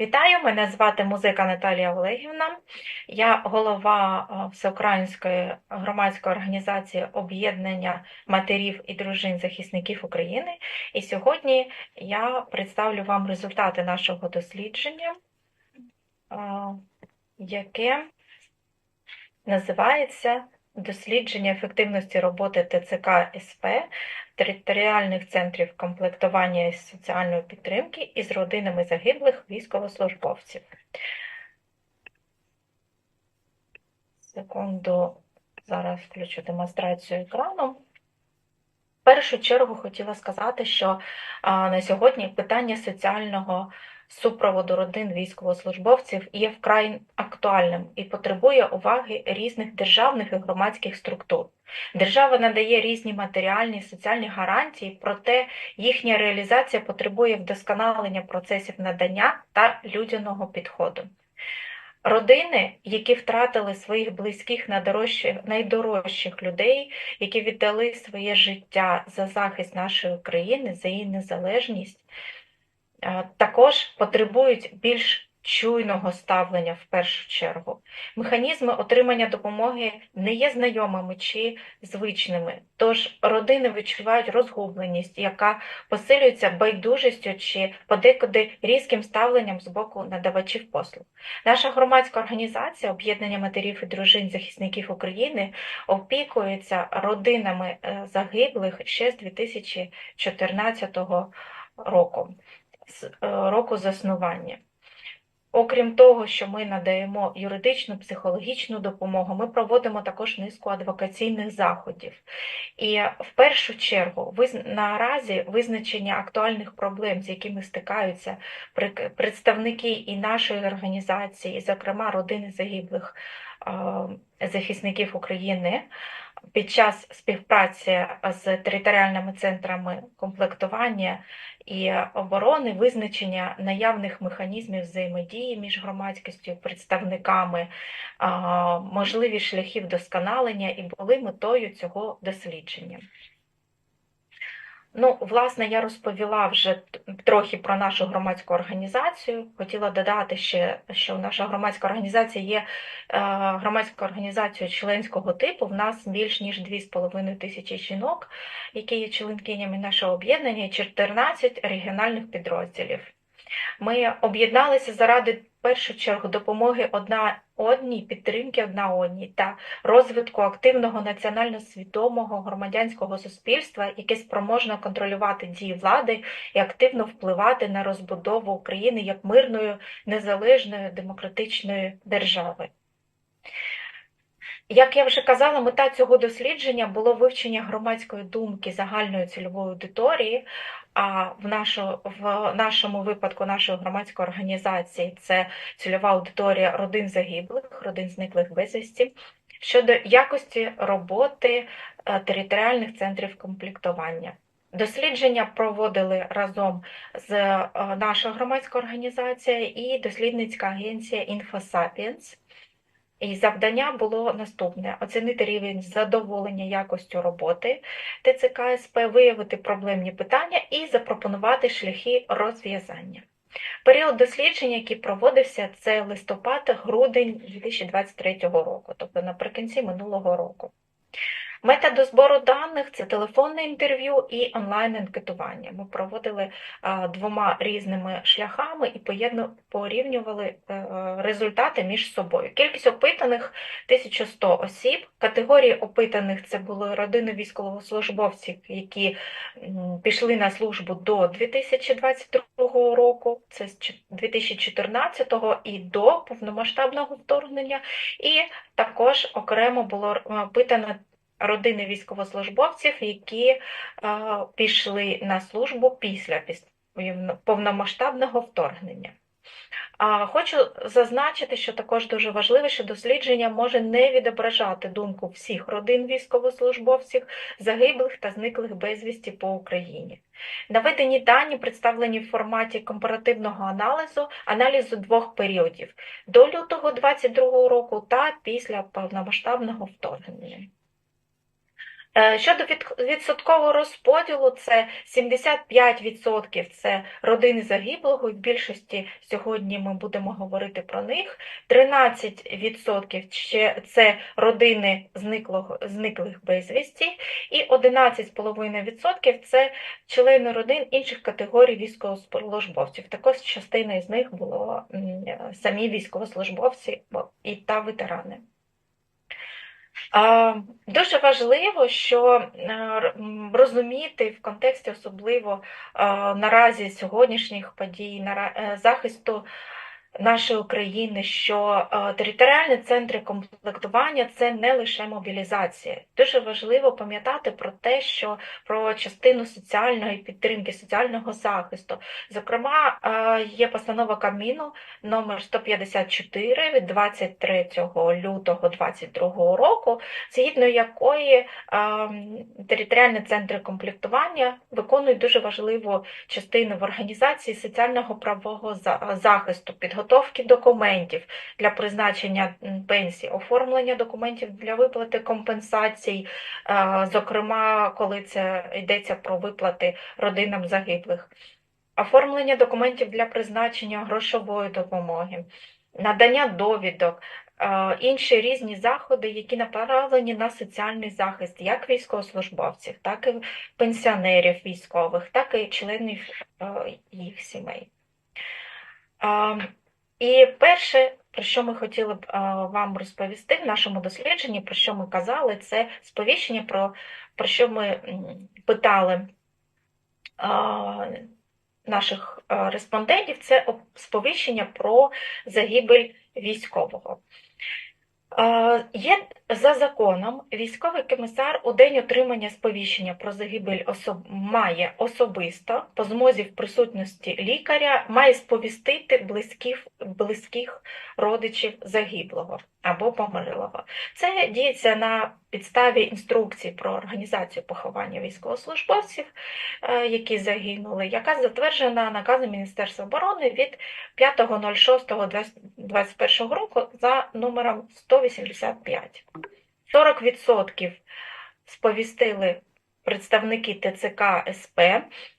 Вітаю, мене звати музика Наталія Олегівна. Я голова е, Всеукраїнської громадської організації об'єднання матерів і дружин захисників України. І сьогодні я представлю вам результати нашого дослідження, е, яке називається Дослідження ефективності роботи ТЦК СП територіальних центрів комплектування і соціальної підтримки із родинами загиблих військовослужбовців. Секунду, зараз включу демонстрацію екрану. В першу чергу хотіла сказати, що на сьогодні питання соціального супроводу родин військовослужбовців є вкрай актуальним і потребує уваги різних державних і громадських структур. Держава надає різні матеріальні і соціальні гарантії, проте їхня реалізація потребує вдосконалення процесів надання та людяного підходу. Родини, які втратили своїх близьких найдорожчих людей, які віддали своє життя за захист нашої країни, за її незалежність, також потребують більш чуйного ставлення в першу чергу. Механізми отримання допомоги не є знайомими чи звичними, тож родини відчувають розгубленість, яка посилюється байдужістю чи подекуди різким ставленням з боку надавачів послуг. Наша громадська організація об'єднання матерів і дружин захисників України опікується родинами е, загиблих ще з 2014 року. Е, року заснування. Окрім того, що ми надаємо юридичну, психологічну допомогу, ми проводимо також низку адвокаційних заходів. І в першу чергу, наразі визначення актуальних проблем, з якими стикаються представники і нашої організації, зокрема, родини загиблих захисників України під час співпраці з територіальними центрами комплектування і оборони, визначення наявних механізмів взаємодії між громадськістю, представниками, можливі шляхи досконалення і були метою цього дослідження. Ну, власне, я розповіла вже трохи про нашу громадську організацію. Хотіла додати ще, що наша громадська організація є е, громадською організацією членського типу. В нас більш ніж 2,5 тисячі жінок, які є членкинями нашого об'єднання, і 14 регіональних підрозділів. Ми об'єдналися заради першу чергу допомоги одна одній, підтримки одна одній та розвитку активного національно свідомого громадянського суспільства, яке спроможно контролювати дії влади і активно впливати на розбудову України як мирної, незалежної демократичної держави. Як я вже казала, мета цього дослідження було вивчення громадської думки загальної цільової аудиторії, а в нашу, в нашому випадку нашої громадської організації це цільова аудиторія родин загиблих, родин зниклих безвісті, щодо якості роботи е, територіальних центрів комплектування. Дослідження проводили разом з е, нашою громадською організацією і дослідницька агенція InfoSapiens. І завдання було наступне: оцінити рівень задоволення якостю роботи ТЦК СП, виявити проблемні питання і запропонувати шляхи розв'язання. Період дослідження, який проводився, це листопад-грудень 2023 року, тобто наприкінці минулого року. Методи збору даних це телефонне інтерв'ю і онлайн-анкетування. Ми проводили двома різними шляхами і порівнювали е, результати між собою. Кількість опитаних 1100 осіб. Категорії опитаних це були родини військовослужбовців, які пішли на службу до 2022 року, це з 2014 і до повномасштабного вторгнення, і також окремо було опитано родини військовослужбовців, які е, пішли на службу після повномасштабного вторгнення. Хочу зазначити, що також дуже важливо, що дослідження може не відображати думку всіх родин військовослужбовців, загиблих та зниклих безвісті по Україні. Наведені дані представлені в форматі компаративного аналізу, аналізу двох періодів до лютого 2022 року та після повномасштабного вторгнення. Е, щодо відсоткового розподілу, це 75% це родини загиблого, і в більшості сьогодні ми будемо говорити про них. 13% це родини зниклого, зниклих безвісті, і 11,5% це члени родин інших категорій військовослужбовців. Також частина із них було самі військовослужбовці та ветерани. Дуже важливо, що е, розуміти в контексті особливо наразі сьогоднішніх подій е, захисту нашої України, що е, територіальні центри комплектування це не лише мобілізація. Дуже важливо пам'ятати про те, що про частину соціальної підтримки, соціального захисту. Зокрема, е, є постанова Кабміну номер 154 від 23 лютого 2022 року, згідно якої е, територіальні центри комплектування виконують дуже важливу частину в організації соціального правового захисту. Підготовки документів для призначення пенсії, оформлення документів для виплати компенсацій, зокрема, коли це йдеться про виплати родинам загиблих, оформлення документів для призначення грошової допомоги, надання довідок. Інші різні заходи, які направлені на соціальний захист, як військовослужбовців, так і пенсіонерів військових, так і членів їх сімей. І перше, про що ми хотіли б вам розповісти в нашому дослідженні, про що ми казали, це сповіщення, про, про що ми питали наших респондентів, це сповіщення про загибель військового. Є за законом військовий комісар у день отримання сповіщення про загибель особ... має особисто по змозі в присутності лікаря має сповістити близьких близьких родичів загиблого або померлого. Це діється на підставі інструкції про організацію поховання військовослужбовців, е, які загинули, яка затверджена наказом Міністерства оборони від 5.06.2021 року за номером 185. 40% сповістили представники ТЦК СП,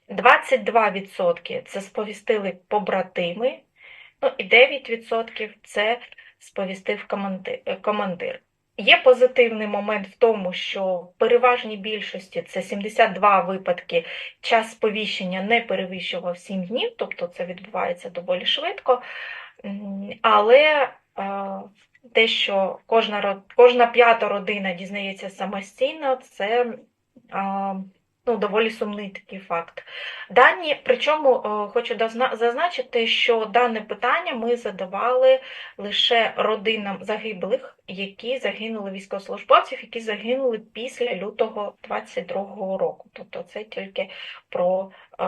22% це сповістили побратими, ну і 9% це сповістив командир. Є позитивний момент в тому, що в переважній більшості це 72 випадки, час сповіщення не перевищував 7 днів, тобто це відбувається доволі швидко. Але те, що кожна кожна п'ята родина дізнається самостійно, це ну, доволі сумний такий факт. Дані, причому е, хочу зазначити, що дане питання ми задавали лише родинам загиблих, які загинули військовослужбовців, які загинули після лютого 22-го року. Тобто це тільки про е,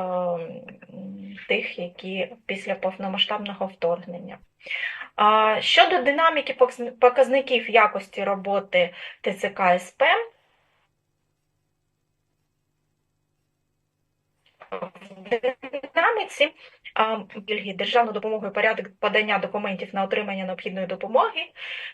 тих, які після повномасштабного вторгнення. Щодо динаміки показників якості роботи ТЦК СП, динаміці пільги державну допомогу і порядок подання документів на отримання необхідної допомоги,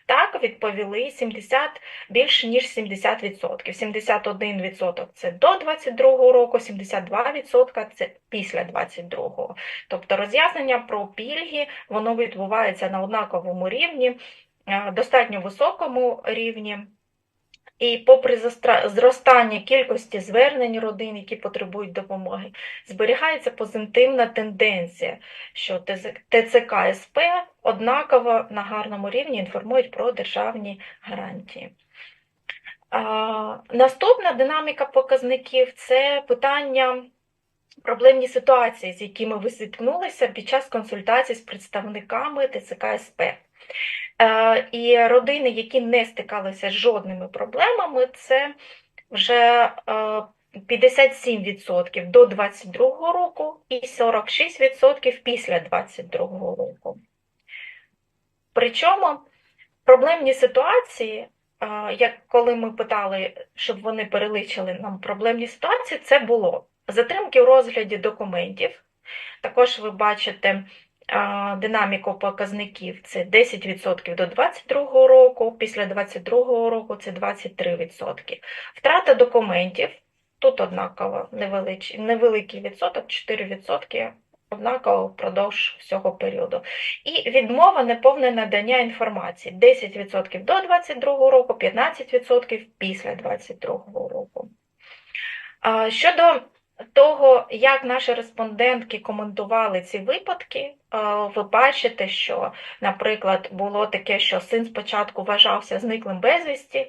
так відповіли 70, більше ніж 70%. 71% це до 22 року, 72% це після 22-го. Тобто роз'яснення про пільги воно відбувається на однаковому рівні, достатньо високому рівні. І попри зростання кількості звернень родин, які потребують допомоги, зберігається позитивна тенденція, що ТЦК СП однаково на гарному рівні інформують про державні гарантії. А, Наступна динаміка показників це питання проблемні ситуації, з якими ви зіткнулися під час консультацій з представниками ТЦК СП. Е, і родини, які не стикалися з жодними проблемами, це вже 57% е, до 22 року і 46% після 22 року. Причому проблемні ситуації, е, як коли ми питали, щоб вони переличили нам проблемні ситуації, це було затримки у розгляді документів. Також ви бачите динаміку показників це 10% до 2022 року, після 2022 року це 23%. Втрата документів тут однаково невеликий відсоток, 4%. Однаково впродовж всього періоду. І відмова неповне надання інформації 10% до 2022 року, 15% після 2022 року. Щодо того, як наші респондентки коментували ці випадки, е, ви бачите, що, наприклад, було таке, що син спочатку вважався зниклим безвісті,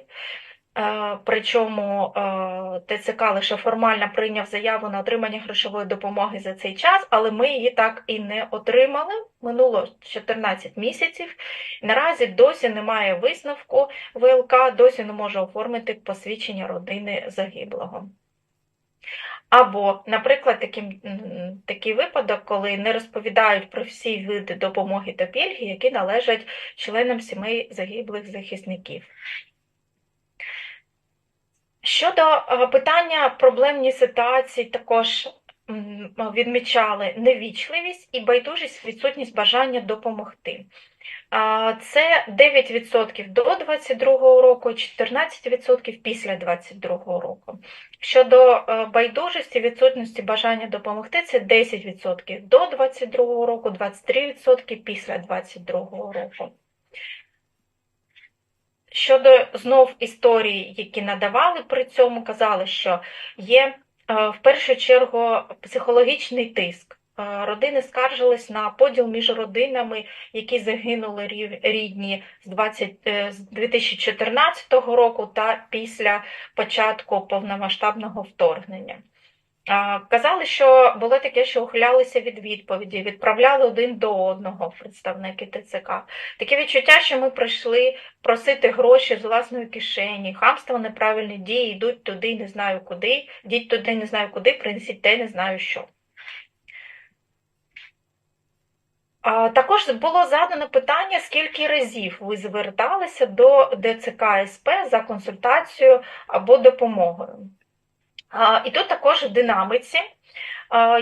е, причому е, ТЦК лише формально прийняв заяву на отримання грошової допомоги за цей час, але ми її так і не отримали. Минуло 14 місяців. Наразі досі немає висновку ВЛК, досі не може оформити посвідчення родини загиблого. Або, наприклад, такий, такий випадок, коли не розповідають про всі види допомоги та пільги, які належать членам сімей загиблих захисників. Щодо е, питання проблемні ситуації, також відмічали невічливість і байдужість відсутність бажання допомогти. Це 9% до 2022 року, 14% після 2022 року. Щодо е, байдужості, відсутності бажання допомогти, це 10% до 2022 року, 23% після 2022 року. Щодо знов історії, які надавали при цьому, казали, що є в першу чергу психологічний тиск. Е, родини скаржились на поділ між родинами, які загинули рідні з 20, е, з 2014 року та після початку повномасштабного вторгнення. Казали, що було таке, що ухилялися від відповіді, відправляли один до одного представники ТЦК. Таке відчуття, що ми прийшли просити гроші з власної кишені, хамство, неправильні дії, йдуть туди, не знаю куди, йдіть туди, не знаю куди, принесіть те, не знаю що. Також було задано питання, скільки разів ви зверталися до ДЦК СП за консультацією або допомогою. І тут також в динаміці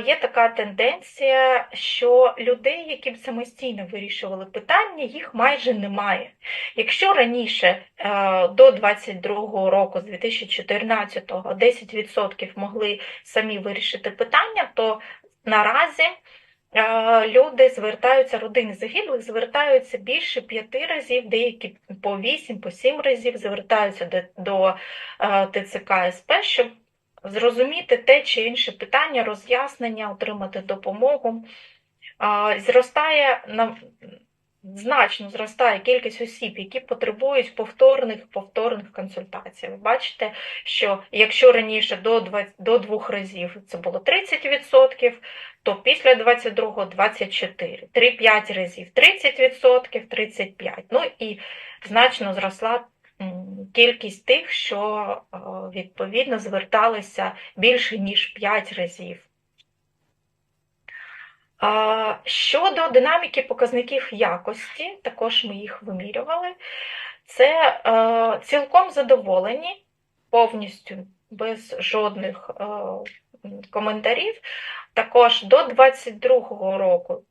є така тенденція, що людей, які б самостійно вирішували питання, їх майже немає. Якщо раніше до 22 року, з 2014-го, 10% могли самі вирішити питання, то наразі люди звертаються, родини загиблих звертаються більше п'яти разів, деякі по вісім, по сім разів звертаються до ТЦК СП, щоб зрозуміти те чи інше питання, роз'яснення, отримати допомогу. Зростає значно зростає кількість осіб, які потребують повторних повторних консультацій. Ви бачите, що якщо раніше до 20, до двох разів це було 30%, то після 22-го 24, 3-5 разів 30%, 35%. Ну і значно зросла кількість тих, що відповідно зверталися більше ніж 5 разів. Щодо динаміки показників якості, також ми їх вимірювали, це е, цілком задоволені, повністю без жодних е, коментарів. Також до 2022 року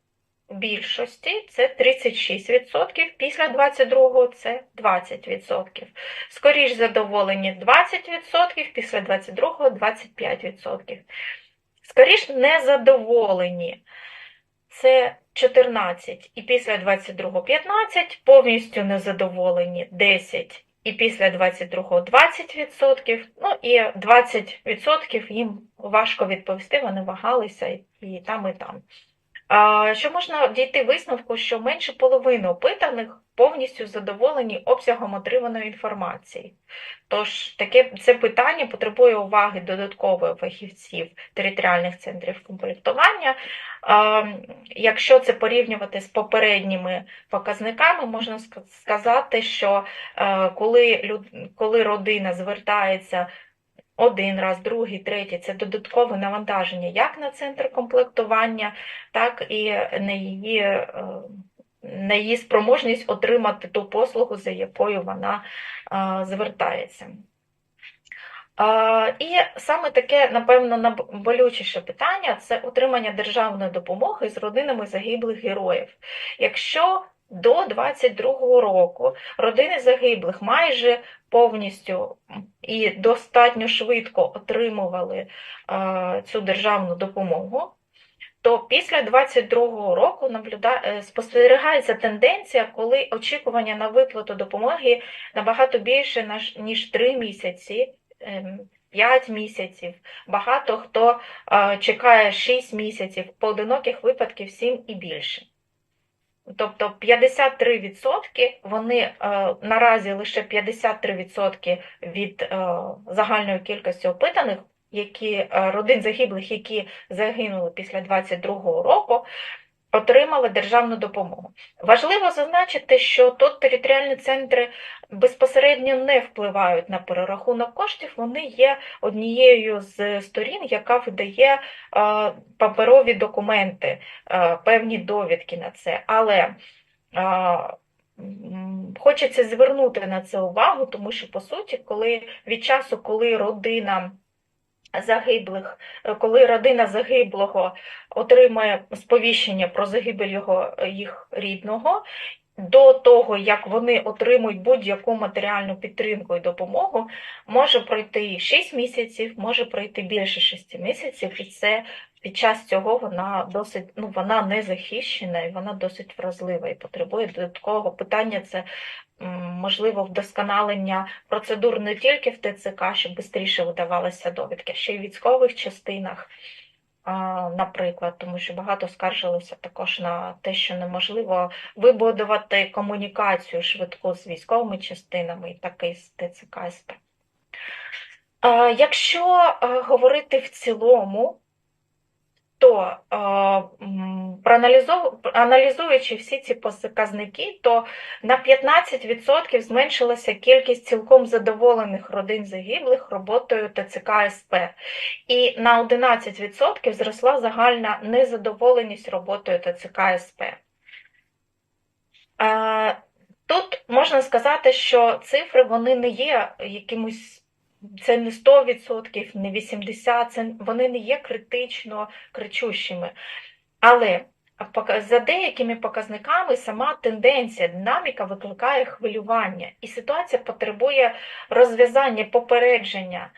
більшості це 36%, після 22-го це 20%. Скоріш задоволені 20%, після 22-го 25%. Скоріш незадоволені це 14 і після 22-го 15, повністю незадоволені 10 і після 22-го 20%, ну і 20% їм важко відповісти, вони вагалися і там, і там. Що можна дійти висновку, що менше половини опитаних повністю задоволені обсягом отриманої інформації. Тож таке це питання потребує уваги додаткової фахівців територіальних центрів комплектування. Якщо це порівнювати з попередніми показниками, можна сказати, що е, коли коли родина звертається один раз, другий, третій це додаткове навантаження як на центр комплектування, так і на її е, на її спроможність отримати ту послугу, за якою вона звертається. А, І саме таке, напевно, найболючіше питання це отримання державної допомоги з родинами загиблих героїв. Якщо до 22-го року родини загиблих майже повністю і достатньо швидко отримували а, цю державну допомогу, то після 22-го року наблюда... Е, спостерігається тенденція, коли очікування на виплату допомоги набагато більше ніж 3 місяці. 5 ем, місяців, багато хто чекає 6 місяців, поодиноких випадків 7 і більше. Тобто 53% вони е, наразі лише 53% від е, загальної кількості опитаних які е, родин загиблих, які загинули після 22-го року, отримали державну допомогу. Важливо зазначити, що тут територіальні центри безпосередньо не впливають на перерахунок коштів, вони є однією з сторін, яка видає е, паперові документи, е, певні довідки на це. Але Хочеться звернути на це увагу, тому що, по суті, коли від часу, коли родина загиблих, коли родина загиблого отримає сповіщення про загибель його е, їх рідного. До того, як вони отримують будь-яку матеріальну підтримку і допомогу, може пройти 6 місяців, може пройти більше 6 місяців, і це під час цього вона досить ну, вона не захищена і вона досить вразлива і потребує додаткового питання. Це можливо вдосконалення процедур не тільки в ТЦК, щоб швидше видавалися довідки, ще й в військових частинах. Наприклад, тому що багато скаржилися також на те, що неможливо вибудувати комунікацію швидко з військовими частинами і таки з ТЦКСП. Якщо говорити в цілому, то аналізуючи всі ці показники, то на 15% зменшилася кількість цілком задоволених родин загиблих роботою ТЦК СП, і на 11% зросла загальна незадоволеність роботою ТЦК СП. Тут можна сказати, що цифри вони не є якимось це не 100%, не 80%, це, вони не є критично кричущими. Але за деякими показниками сама тенденція, динаміка викликає хвилювання, і ситуація потребує розв'язання, попередження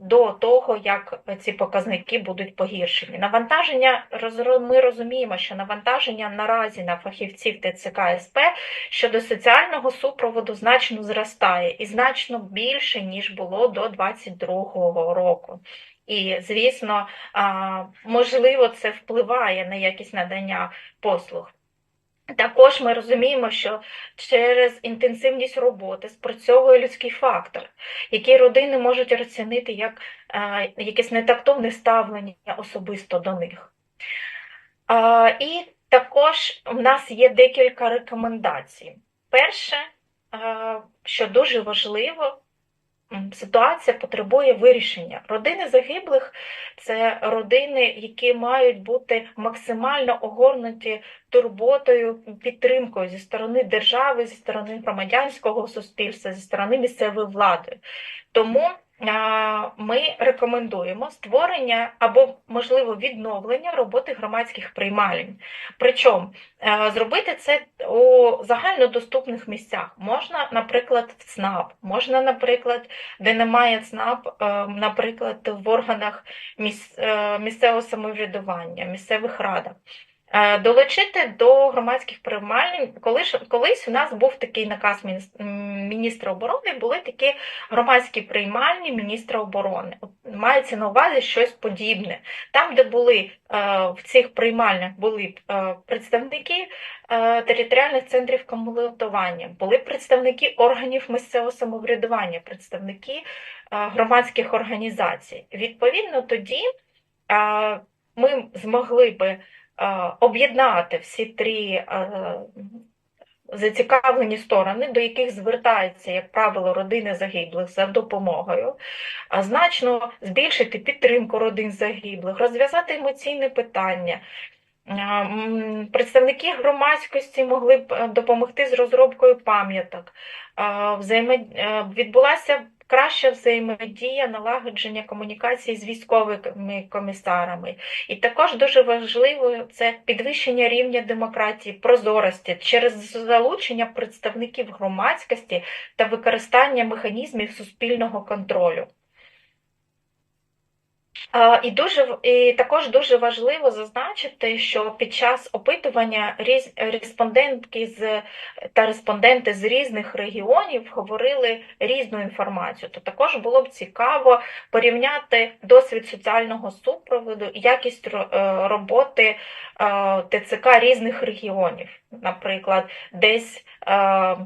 до того, як ці показники будуть погіршені. Навантаження ми розуміємо, що навантаження наразі на фахівців ТЦК СП щодо соціального супроводу значно зростає і значно більше, ніж було до 2022 року. І, звісно, можливо, це впливає на якість надання послуг. Також ми розуміємо, що через інтенсивність роботи спрацьовує людський фактор, який родини можуть розцінити як е, якесь нетактовне ставлення особисто до них. І також в нас є декілька рекомендацій. Перше, е, що дуже важливо, ситуація потребує вирішення. Родини загиблих це родини, які мають бути максимально огорнуті турботою, підтримкою зі сторони держави, зі сторони громадянського суспільства, зі сторони місцевої влади. Тому ми рекомендуємо створення або, можливо, відновлення роботи громадських приймалень. Причому зробити це у загальнодоступних місцях. Можна, наприклад, в ЦНАП, можна, наприклад, де немає ЦНАП, наприклад, в органах е, місцевого самоврядування, місцевих радах. Е, долучити до громадських приймальень, колись, колись у нас був такий наказ міністра оборони, були такі громадські приймальні міністра оборони. Мається на увазі щось подібне. Там, де були е, в цих приймальнях були е, представники територіальних центрів комплектування, були представники органів місцевого самоврядування, представники громадських організацій. Відповідно, тоді ми змогли би об'єднати всі три зацікавлені сторони, до яких звертаються, як правило, родини загиблих за допомогою, значно збільшити підтримку родин загиблих, розв'язати емоційне питання. Представники громадськості могли б допомогти з розробкою пам'яток. Відбулася краща взаємодія, налагодження комунікації з військовими комісарами. І також дуже важливо це підвищення рівня демократії, прозорості через залучення представників громадськості та використання механізмів суспільного контролю. І дуже і також дуже важливо зазначити, що під час опитування різ, респондентки з та респонденти з різних регіонів говорили різну інформацію. То також було б цікаво порівняти досвід соціального супроводу, якість е, роботи е, ТЦК різних регіонів. Наприклад, десь е,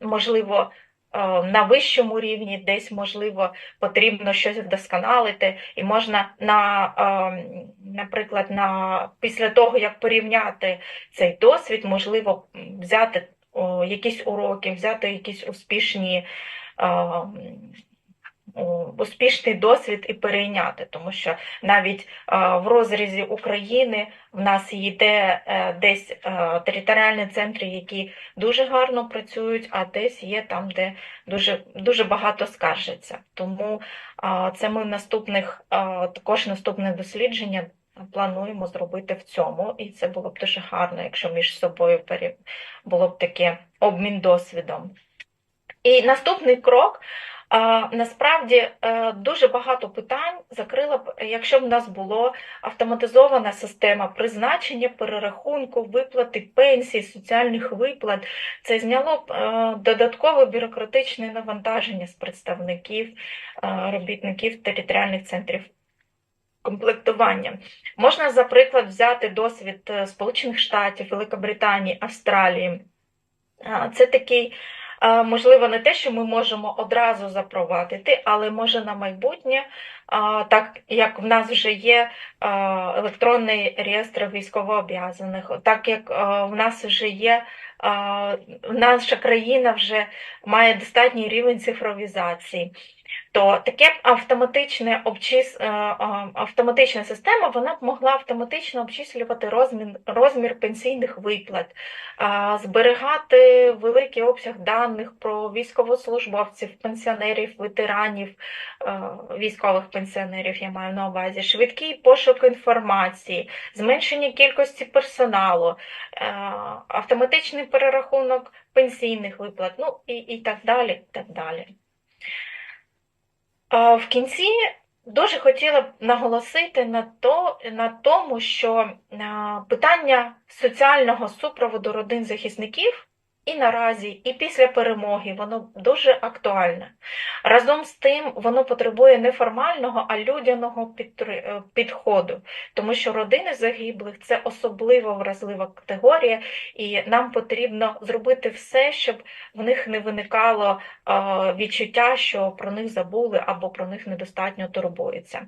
можливо. Е, на вищому рівні, десь, можливо, потрібно щось вдосконалити, і можна, на, е, наприклад, на, після того, як порівняти цей досвід, можливо, взяти якісь уроки, взяти якісь успішні е, успішний досвід і перейняти, тому що навіть в розрізі України в нас є е, десь е, територіальні центри, які дуже гарно працюють, а десь є там, де дуже дуже багато скаржаться. Тому це ми в наступних також наступне дослідження. Плануємо зробити в цьому, і це було б дуже гарно, якщо між собою було б таке обмін досвідом. І наступний крок Насправді е, дуже багато питань закрила б, якщо б у нас була автоматизована система призначення, перерахунку, виплати пенсій, соціальних виплат, це зняло б е, додаткове бюрократичне навантаження з представників е, робітників територіальних центрів комплектування. Можна, за приклад, взяти досвід Сполучених Штатів, Великобританії, Австралії. Це такий можливо, не те, що ми можемо одразу запровадити, але може на майбутнє, так як в нас вже є електронний реєстр військовооб'язаних, так як в нас вже є. Наша країна вже має достатній рівень цифровізації то таке автоматичне обчис... Е, автоматична система вона б могла автоматично обчислювати розмір розмір пенсійних виплат, зберігати великий обсяг даних про військовослужбовців, пенсіонерів, ветеранів, е, військових пенсіонерів, я маю на увазі, швидкий пошук інформації, зменшення кількості персоналу, е, автоматичний перерахунок пенсійних виплат, ну і, і так далі. так далі. В кінці дуже хотіла б наголосити на то, на тому, що питання соціального супроводу родин захисників і наразі, і після перемоги воно дуже актуальне. Разом з тим, воно потребує не формального, а людяного е, підходу, тому що родини загиблих це особливо вразлива категорія, і нам потрібно зробити все, щоб в них не виникало відчуття, що про них забули або про них недостатньо турбуються.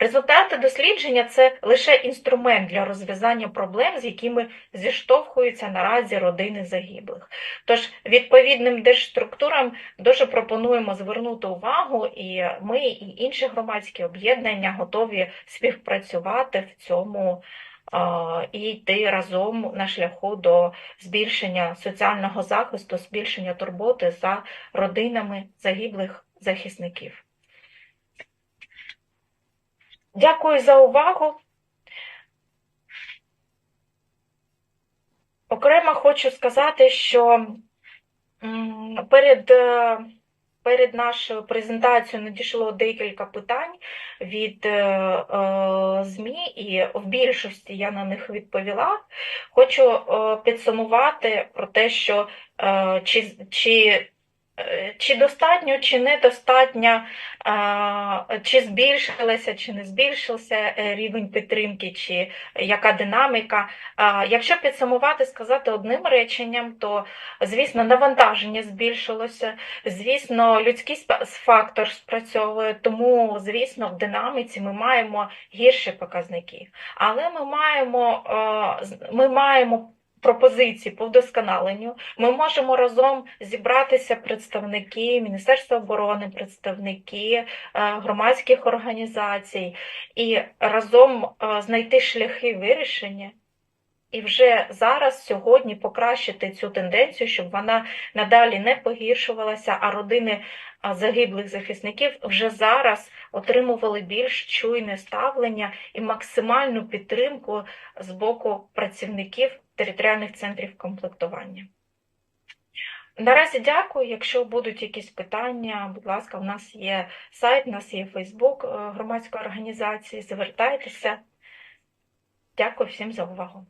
Результати дослідження це лише інструмент для розв'язання проблем, з якими зіштовхуються наразі родини загиблих. Тож, відповідним держструктурам дуже пропонуємо звернути увагу, і ми, і інші громадські об'єднання готові співпрацювати в цьому і йти разом на шляху до збільшення соціального захисту, збільшення турботи за родинами загиблих захисників. Дякую за увагу. Окремо хочу сказати, що перед е, перед нашою презентацією надійшло декілька питань від е, е, ЗМІ, і в більшості я на них відповіла. Хочу підсумувати про те, що чи, чи чи достатньо, чи недостатньо, чи збільшилося, чи не збільшився е, рівень підтримки, чи яка динаміка. Якщо підсумувати, сказати одним реченням, то, звісно, навантаження збільшилося, звісно, людський фактор спрацьовує, тому, звісно, в динаміці ми маємо гірші показники. Але ми маємо, ми маємо пропозиції по вдосконаленню. Ми можемо разом зібратися представники Міністерства оборони, представники е, громадських організацій і разом е, знайти шляхи вирішення і вже зараз, сьогодні, покращити цю тенденцію, щоб вона надалі не погіршувалася, а родини загиблих захисників вже зараз отримували більш чуйне ставлення і максимальну підтримку з боку працівників територіальних центрів комплектування. Наразі дякую. Якщо будуть якісь питання, будь ласка, у нас є сайт, у нас є Фейсбук е, громадської організації. Звертайтеся. Дякую всім за увагу.